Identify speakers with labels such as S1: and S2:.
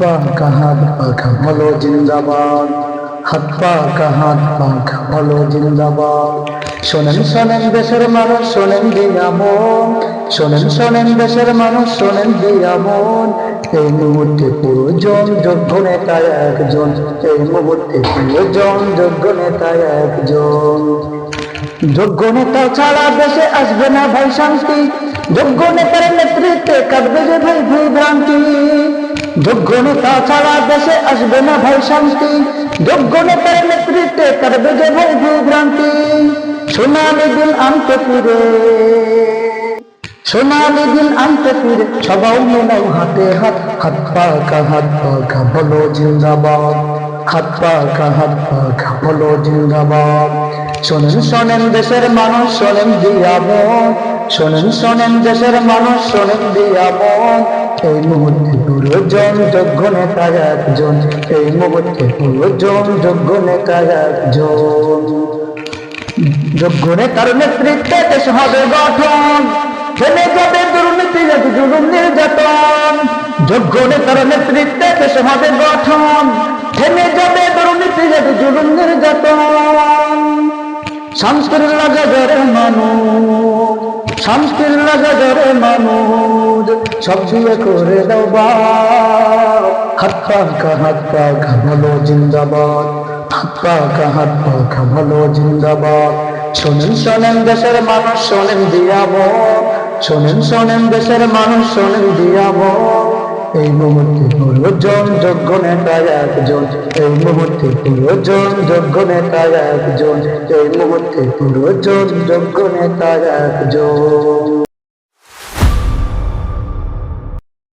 S1: পা কা হাত পাখা বলো জিন্দাবাদ। হাত পা কা হাত পাখা বলো জিন্দাবাদ। শোনেন শোনেন দেশের মানুষ, শোনেন দিয়ামন শোনেন শোনেন দেশের মানুষ, শোনেন দিয়ামন এই মুহূর্তে পুরোজন যোগ্য নেতা একজন। এই মুহূর্তে পুরোজন যোগ্য নেতা একজন। যোগ্য নেতা ছাড়া দেশে আসবে না ভাই শান্তি। যোগ্য নেতার নেতৃত্বে কাটবে যে ভাই ভুল ভ্রান্তি। যোগ্য নেতা ছাড়া দেশে আসবে না ভাই শান্তি। যোগ্য নেতার নেতৃত্বে কাটবে যে ভাই ভুল ভ্রান্তি সোনালি দিন আনতে ফিরে। সোনালি দিন আনতে ফিরে। সবাই মেলাও হাতে হাত। হাত পাকা হাত পাকা, বলো জিন্দাবাদ। হাত পাকা হাত পাকা, বলো জিন্দাবাদ। শোনেন শোনেন দেশের মানুষ, শোনেন দিয়ামন শোনেন শোনেন, দেশের মানুষ, শোনেন দিয়ামন এই মুহূর্তে পুরোজন যোগ্য নেতা একজন। এই মুহূর্তে পুরোজন যোগ্য নেতা একজন। যোগ্য নেতার নেতৃত্বে দেশ হবে গঠন। ফেলে যাবে দুর্নীতি জুলুম নির্যাতন। যোগ্য নেতার নেতৃত্বে দেশ হবে গঠন। থেমে যাবে দুর্নীতি যাতে জুলুম নির্যাতন। লাগা জরে মানুষ। শান্তির নজরে মামুদ, সব দিয়ে করে দাও হাত পাকা, হাত পা বলো জিন্দাবাদ। হাত পাকা, হাত পা ঘামলো জিন্দাবাদ। শোনেন শোনেন দেশের মানুষ, শোনেন দিয়াব। শোনেন শোনেন দেশের মানুষ, শোনেন দিয়াব। এই মুহূর্তে পুরোজন যোগ্য নেতা একজন, এই মুহূর্তে পুরোজন যোগ্য নেতা একজন, এই মুহূর্তে পুরোজন যোগ্য নেতা একজন।